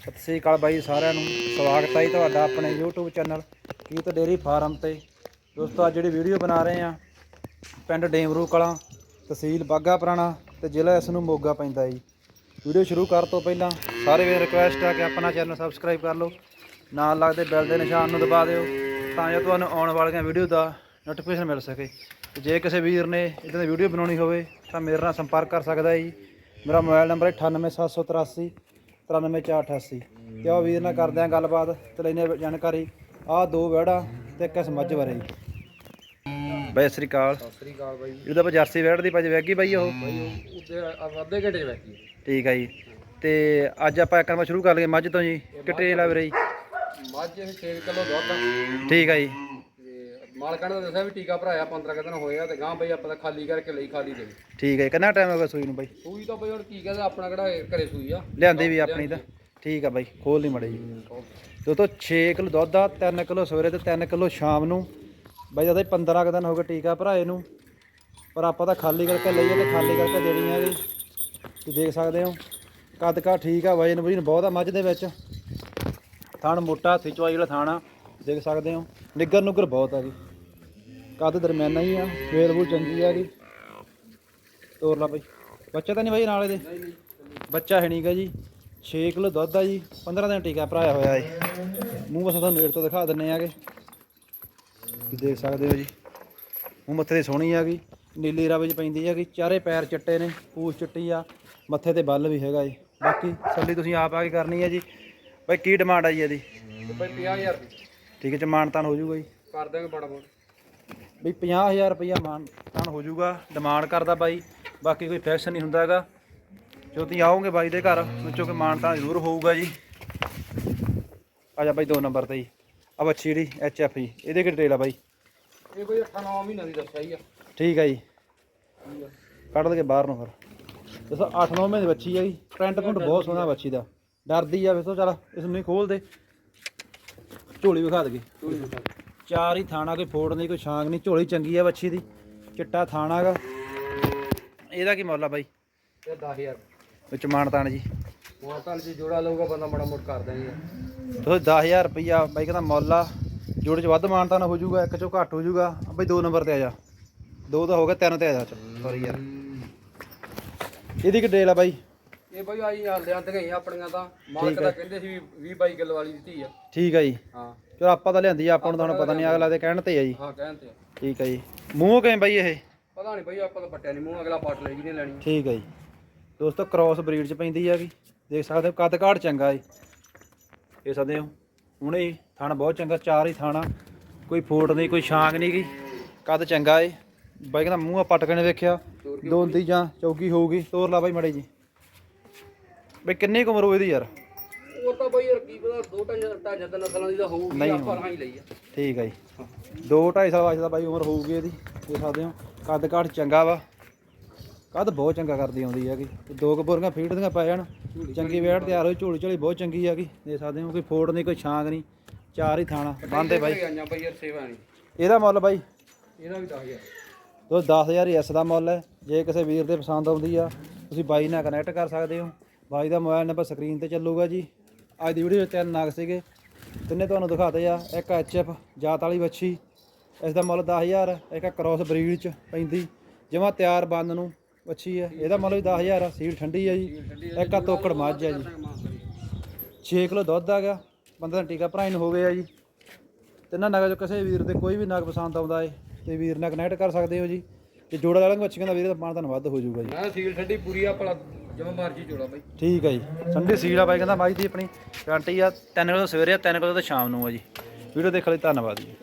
ਸਤਿ ਸ੍ਰੀ ਅਕਾਲ ਬਾਈ ਸਾਰਿਆਂ ਨੂੰ। ਸਵਾਗਤ ਹੈ ਜੀ ਤੁਹਾਡਾ ਆਪਣੇ YouTube ਚੈਨਲ ਕੀਤ ਡੇਰੀ ਫਾਰਮ ਤੇ। ਦੋਸਤੋ, ਅੱਜ ਜਿਹੜੀ ਵੀਡੀਓ ਬਣਾ ਰਹੇ ਆ ਪਿੰਡ ਡੇਮਰੂ ਕਲਾਂ, ਤਹਿਸੀਲ ਬਾਗਾ ਪੁਰਾਣਾ ਤੇ ਜ਼ਿਲ੍ਹਾ ਇਸ ਨੂੰ ਮੋਗਾ ਪੈਂਦਾ ਜੀ। ਵੀਡੀਓ ਸ਼ੁਰੂ ਕਰਨ ਤੋਂ ਪਹਿਲਾਂ ਸਾਰੇ ਵੀਰ ਰਿਕੁਐਸਟ ਆ ਕਿ ਆਪਣਾ ਚੈਨਲ ਸਬਸਕ੍ਰਾਈਬ ਕਰ ਲਓ। ਨਾਲ ਲੱਗਦੇ ਬੈਲ ਦੇ ਨਿਸ਼ਾਨ ਨੂੰ ਦਬਾ ਦਿਓ ਤਾਂ ਜੋ ਤੁਹਾਨੂੰ ਆਉਣ ਵਾਲੀਆਂ ਵੀਡੀਓ ਦਾ ਨੋਟੀਫਿਕੇਸ਼ਨ ਮਿਲ ਸਕੇ। ਜੇ ਕਿਸੇ ਵੀਰ ਨੇ ਇਦਾਂ ਦੀ ਵੀਡੀਓ ਬਣਾਉਣੀ ਹੋਵੇ ਤਾਂ ਮੇਰੇ ਨਾਲ ਸੰਪਰਕ ਕਰ ਸਕਦਾ ਹੈ ਜੀ। ਮੇਰਾ ਮੋਬਾਈਲ ਨੰਬਰ ਹੈ 98783 93488 ਤੇ ਉਹ ਵੀਰ ਨਾਲ ਕਰਦੇ ਆ ਗੱਲਬਾਤ ਤੇ ਲੈਨੇ ਜਾਣਕਾਰੀ। ਆਹ ਦੋ ਵੜਾ ਤੇ ਇੱਕ ਇਸ ਮੱਝ ਬਾਰੇ ਬਾਈ ਸ੍ਰੀ ਅਕਾਲ। ਸਤਿ ਸ੍ਰੀ ਅਕਾਲ ਬਾਈ। ਇਹਦਾ ਆਪਾਂ ਜਰਸੀ ਵੜ ਦੀ ਭੱਜ ਵੈਗੀ ਬਾਈ ਉਹ। ਬਾਈ ਉਹ ਉੱਤੇ ਅੱਧੇ ਘੰਟੇ ਚ ਬੈਠੀ ਠੀਕ ਹੈ ਜੀ। ਤੇ ਅੱਜ ਆਪਾਂ ਇੱਕ ਨੰਬਰ ਸ਼ੁਰੂ ਕਰ ਲਈਏ ਮੱਝ ਤੋਂ ਜੀ ਕਿੱਟੇ ਲਾ ਵੀਰੇ ਜੀ? ਮੱਝ ਇਹ 6 ਕਿਲੋ ਦੁੱਧ ਆ। ਠੀਕ ਹੈ ਜੀ। ਮਾਲਕਾਂ ਨੇ ਦੱਸਿਆ ਵੀ ਟੀਕਾ ਭਰਾਇਆ 15 ਕੁ ਦਿਨ ਹੋਇਆ ਤੇ ਗਾਂ ਬਈ ਆਪਾਂ ਤਾਂ ਖਾਲੀ ਕਰਕੇ ਲਈ ਖਾਲੀ ਦੇ। ਠੀਕ ਹੈ ਜੀ। ਕਿੰਨਾ ਟਾਈਮ ਹੋ ਗਿਆ ਸੂਈ ਨੂੰ ਬਾਈ? ਸੂਈ ਤਾਂ ਬਈ ਹੁਣ ਕੀ ਕਹਦਾ ਆਪਣਾ ਕਿਹੜਾ ਘਰੇ ਸੂਈ ਆ। ਲਿਆਂਦੀ ਵੀ ਆਪਣੀ ਤਾਂ। ਠੀਕ ਆ ਬਾਈ ਖੋਲ ਨਹੀਂ ਮੜੇ ਜੀ ਦੋਸਤੋ 6 ਕਿਲੋ ਦੁੱਧ ਆ 3 ਕਿਲੋ ਸਵੇਰੇ ਤੇ 3 ਕਿਲੋ ਸ਼ਾਮ ਨੂੰ। ਬਾਈ ਜਦ 15 ਕੁ ਦਿਨ ਹੋ ਗਏ ਟੀਕਾ ਭਰਾਏ ਨੂੰ ਪਰ ਆਪਾਂ ਤਾਂ ਖਾਲੀ ਕਰਕੇ ਲਈਏ ਤੇ ਖਾਲੀ ਕਰਕੇ ਦੇਣੀ ਆ ਜੀ। ਤੁਸੀਂ ਦੇਖ ਸਕਦੇ ਹੋ ਕੱਦ ਕਾ ਠੀਕ ਆ ਵਜਨ ਵਜਨ ਬਹੁਤ ਆ ਮੱਝ ਦੇ ਵਿੱਚ। ਥਣ ਮੋਟਾ ਹੱਥੀ ਚਵਾਈ ਵਾਲਾ ਥਾਣਾ ਦੇਖ ਸਕਦੇ ਹੋ। ਨਿੱਗਰ ਨੁੱਗਰ ਬਹੁਤ ਆ ਜੀ। ਕੱਦ ਦਰਮਿਆਨਾ ਹੀ ਆ ਵੇਲ ਵੂਲ ਚੰਗੀ ਆ ਜੀ ਤੋਰ ਲਾ ਬਾਈ। ਬੱਚਾ ਤਾਂ ਨਹੀਂ ਬਾਈ ਨਾਲ ਇਹਦੇ? ਬੱਚਾ ਹੈ ਨਹੀਂਗਾ ਜੀ। 6 ਕਿਲੋ ਦੁੱਧ ਆ ਜੀ 15 ਦਿਨ ਟੀਕਾ ਭਰਾਇਆ ਹੋਇਆ ਹੈ ਮੂੰਹ ਬਸ ਤੁਹਾਨੂੰ ਨੇੜ ਤੋਂ ਦਿਖਾ ਦਿੰਨੇ ਆਗੇ। ਤੁਸੀਂ ਦੇਖ ਸਕਦੇ ਹੋ ਜੀ। ਮੂੰਹ ਮੱਥੇ ਤੇ ਸੋਹਣੀ ਆ ਗਈ। ਨੀਲੀ ਰਬ ਚ ਪੈਂਦੀ ਹੈਗੀ। ਚਾਰੇ ਪੈਰ ਚਿੱਟੇ ਨੇ ਪੂਛ ਚਿੱਟੀ ਆ। ਮੱਥੇ ਤੇ ਬੱਲ ਵੀ ਹੈਗਾ ਜੀ ਬਾਕੀ ਸੱਲੀ ਤੁਸੀਂ ਆਪ ਆ ਕੇ ਕਰਨੀ ਹੈ ਜੀ। ਬਾਈ ਕੀ ਡਿਮਾਂਡ ਆ ਜੀ ਇਹਦੀ? ਬਈ 50000 ਦੀ। ਠੀਕ ਹੈ ਚ ਮਾਨਤਾਨ ਹੋ ਜਾਊਗਾ ਜੀ। ਕਰ ਦਾਂਗੇ ਬੜਾ ਬੋਲ ਬਈ 50000 ਰੁਪਇਆ ਮਾਨਤਾਨ ਹੋ ਜਾਊਗਾ। ਡਿਮਾਂਡ ਕਰਦਾ ਬਾਈ। ਬਾਕੀ ਕੋਈ ਫਿਕਸ ਨਹੀਂ ਹੁੰਦਾ ਹੈਗਾ। ਜੋ ਤੁਸੀਂ ਆਓਗੇ ਬਾਈ ਦੇ ਘਰ ਵਿੱਚੋਂ ਕਿ ਮਾਨਤਾਨ ਜ਼ਰੂਰ ਹੋਊਗਾ ਜੀ। ਆ ਜਾ ਬਾਈ ਦੋ ਨੰਬਰ ਤੇ ਜੀ। ਆ ਬੱਚੀ ਜਿਹੜੀ ਐਚ ਐਫ ਜੀ। ਇਹਦੇ ਕੀ ਡਿਟੇਲ ਆ ਬਾਈ? ਇਹ ਕੋਈ 8-9 ਮਹੀਨਾ ਦੀ ਦੱਸਿਆ ਹੀ ਆ। ਠੀਕ ਆ ਜੀ। ਕੱਢ ਲਗੇ ਬਾਹਰ ਨੂੰ ਫਿਰ। ਦੱਸੋ 8-9 ਮਹੀਨੇ ਦੀ ਬੱਚੀ ਆ ਜੀ। ਟ੍ਰੈਂਟ ਪੁੰਟ ਬਹੁਤ ਸੋਹਣਾ ਬੱਚੀ ਦਾ। ਡਰਦੀ ਆ ਵੇਖੋ ਚੱਲ ਇਸ ਨੂੰ ਨਹੀਂ ਖੋਲ ਦੇ ਝੋਲੀ ਵਿਖਾ ਦਗੇ ਚਾਰ ਹੀ ਥਾਣਾ ਕੋਈ ਫੋੜ ਨਹੀਂ ਕੋਈ ਛਾਂਗ ਨਹੀਂ ਝੋਲੀ ਚੰਗੀ ਆ ਬੱਚੀ ਦੀ ਚਿੱਟਾ ਥਾਣਾਗਾ ਇਹਦਾ ਕੀ ਮੁੱਲ ਆ ਬਾਈ? ਤੇ 10000 ਵਿੱਚ ਮਾਨਤਾਨ ਜੀ। ਤਾਂ ਜੇ ਜੋੜਾ ਲਊਗਾ ਬੰਦਾ ਮਾੜਾ ਮੋਟ ਕਰ ਦਾਂਗੇ ਤੁਸੀਂ 10000 ਰੁਪਈਆ ਬਾਈ ਕਹਿੰਦਾ ਮੁੱਲ ਆ। ਜੋੜੇ ਚ ਵੱਧ ਮਾਨਤਾਨ ਹੋ ਜਾਊਗਾ ਇੱਕ ਚੋਂ ਘੱਟ ਹੋ ਜਾਊਗਾ। ਬਾਈ ਦੋ ਨੰਬਰ ਤੇ ਆ ਜਾ। ਦੋ ਤਾਂ ਹੋ ਗਿਆ ਤਿੰਨ ਤੇ ਆ ਜਾ ਸੌਰੀ ਯਾਰ ਇਹਦੀ ਕਿ ਡੇਲ ਆ ਬਾਈ? ਇਹ ਬਈ ਆਈ ਹਾਲ ਲਿਆਂ ਤੇ ਗਈਆਂ ਆਪਣੀਆਂ ਤਾਂ। ਮਾਲਕ ਤਾਂ ਕਹਿੰਦੇ ਸੀ 20 22 ਕਿਲੋ ਵਾਲੀ ਦਿੱਤੀ ਆ। ਠੀਕ ਆ ਜੀ। ਹਾਂ। ਚਲੋ ਆਪਾਂ ਤਾਂ ਲਿਆਂਦੀ ਆ ਆਪਾਂ ਨੂੰ ਤੁਹਾਨੂੰ ਪਤਾ ਨਹੀਂ ਅਗਲਾ ਦੇ ਕਹਿਣ ਤੇ ਆ ਜੀ। ਹਾਂ ਕਹਿੰਦੇ ਆ। ਠੀਕ ਆ ਜੀ। ਮੂੰਹ ਕਿਵੇਂ ਬਾਈ ਇਹ? ਪਤਾ ਨਹੀਂ ਬਈ ਆਪਾਂ ਤਾਂ ਪੱਟਿਆ ਨਹੀਂ। ਮੂੰਹ ਅਗਲਾ ਪੱਟ ਲਈ ਜਿਹਨੇ ਲੈਣੀ। ਠੀਕ ਆ ਜੀ। ਦੋਸਤੋ ਕ੍ਰਾਸ ਬਰੀਡ ਚ ਪੈਂਦੀ ਹੈਗੀ ਦੇਖ ਸਕਦੇ ਹੋ ਕੱਦ ਕਾਠ ਚੰਗਾ ਏ। ਇਹ ਸਕਦੇ ਹੋ। ਹੁਣੇ ਹੀ ਥਣ ਬਹੁਤ ਚੰਗਾ ਚਾਰ ਹੀ ਥਾਣਾ ਕੋਈ ਫੋਟ ਨਹੀਂ ਕੋਈ ਛਾਂਗ ਨਹੀਂ ਗੀ। ਕੱਦ ਚੰਗਾ ਏ। ਬਾਈ ਕਹਿੰਦਾ ਮੂੰਹ ਆ ਪੱਟ ਕੇ ਨੇ ਵੇਖਿਆ। ਦੋਂਦੀ ਜਾਂ ਚੌਕੀ ਹੋਊਗੀ। ਤੋਰ ਲਾ ਬਾਈ ਮੜੇ ਜੀ। ਬਈ ਕਿੰਨੀ ਕੁ ਉਮਰ ਹੋਈ ਇਹਦੀ ਯਾਰ? ਉਹ ਤਾਂ ਬਈ ਯਾਰ ਕੀ ਪਤਾ ਦੋ ਢਾਈ ਢਾਈਆਂ ਤਾਂ ਨਸਲਾਂ ਦੀ ਤਾਂ ਹੋਊਗੀ ਨਹੀਂ ਆਪਾਂ ਹਾਂ ਹੀ ਲਈ ਆ। ਠੀਕ ਆ ਜੀ। ਦੋ 2.5 ਸਾਲ ਵਾਸਤੇ ਦਾ ਬਾਈ ਉਮਰ ਹੋਊਗੀ ਇਹਦੀ ਦੇਖ ਸਕਦੇ ਹੋ। ਕੱਦ ਕਾਠ ਚੰਗਾ ਵਾ। ਕੱਦ ਬਹੁਤ ਚੰਗਾ ਕਰਦੀ ਆਉਂਦੀ ਹੈਗੀ। ਤੇ ਦੋ ਕੁ ਬੋਰੀਆਂ ਫੀਡ ਦੀਆਂ ਪੈ ਜਾਣ ਚੰਗੀ ਵੇੜ ਤਿਆਰ ਹੋਈ ਝੋਲੀ ਝੋਲੀ ਬਹੁਤ ਚੰਗੀ ਹੈਗੀ। ਦੇਖ ਸਕਦੇ ਹੋ ਕੋਈ ਫੋੜ ਨਹੀਂ ਕੋਈ ਛਾਂਗ ਨਹੀਂ ਚਾਰ ਹੀ ਥਾਣਾ ਬੰਦੇ ਬਾਈ। ਆਈਆਂ ਬਈ ਯਾਰ ਸੇਵਾ ਨਹੀਂ। ਇਹਦਾ ਮੁੱਲ ਬਾਈ? ਇਹਦਾ ਵੀ 10000 ਉਹ 10000 ਹੀ ਇਸ ਦਾ ਮੁੱਲ ਹੈ। ਜੇ ਕਿਸੇ ਵੀਰ ਦੇ ਪਸੰਦ ਆਉਂਦੀ ਆ ਤੁਸੀਂ ਬਾਈ ਨਾਲ ਕਨੈਕਟ ਕਰ ਸਕਦੇ ਹੋ। ਬਾਈ ਦਾ ਮੋਬਾਈਲ ਨੰਬਰ ਸਕਰੀਨ ਤੇ ਚੱਲੂਗਾ ਜੀ। ਅੱਜ ਦੀ ਵੀਡੀਓ ਵਿੱਚ ਤਿੰਨ ਨਗ ਸੀਗੇ। ਤਿੰਨੇ ਤੁਹਾਨੂੰ ਦਿਖਾਤੇ ਆ। ਇੱਕ ਐਚਐਫ ਜਾਤ ਵਾਲੀ ਵੱਛੀ, ਇਸ ਦਾ ਮੁੱਲ 10000 ਇੱਕ ਕ੍ਰਾਸ ਬਰੀਡ ਚ ਪੈਂਦੀ। ਜਮਾ ਤਿਆਰ ਬੰਦ ਨੂੰ ਵੱਛੀ ਹੈ ਇਹਦਾ ਮੁੱਲ ਵੀ 10000 ਆ। ਸੀਲ ਠੰਡੀ ਆ ਜੀ। ਇੱਕ ਆ ਤੋਕੜ ਮੱਝ ਆ ਜੀ। 6 ਕਿਲੋ ਦੁੱਧ ਆ ਗਿਆ। ਬੰਦੇ ਦਾ ਟੀਕਾ ਭਰਾਈ ਨੂੰ ਹੋ ਗਿਆ ਜੀ। ਤਿੰਨਾਂ ਨਗਾਂ ਚੋਂ ਕਿਸੇ ਵੀਰ ਦੇ ਕੋਈ ਵੀ ਨਗ ਪਸੰਦ ਆਉਂਦਾ ਏ, ਤੇ ਵੀਰ ਨਾਲ ਕਨੈਕਟ ਕਰ ਸਕਦੇ ਹੋ ਜੀ। ਤੇ ਜੋੜਾ ਵਾਲਿਆਂ ਬੱਚੀਆਂ ਦਾ ਵੀਰ ਦਾ ਮਾਨ ਤੁਹਾਨੂੰ ਵੱਧ ਹੋ ਜਾਊਗਾ ਜੀ। ਮੈਂ ਸੀਲ ਠੰਡੀ ਪੂਰੀ ਆ, ਭਲਾ ਜਿਵੇਂ ਮਰਜ਼ੀ ਜੋੜਾ ਬਈ। ਠੀਕ ਹੈ ਜੀ। ਸੰਡੇ ਸੀਲ ਆ ਬਾਈ, ਕਹਿੰਦਾ ਮਾਈ ਦੀ ਆਪਣੀ ਗਾਰੰਟੀ ਆ। 3 ਵਜੇ ਸਵੇਰੇ ਆ 3 ਵਜੇ ਤੋਂ ਸ਼ਾਮ ਨੂੰ ਆ ਜੀ। ਵੀਡੀਓ ਦੇਖਣ ਲਈ, ਧੰਨਵਾਦ ਜੀ।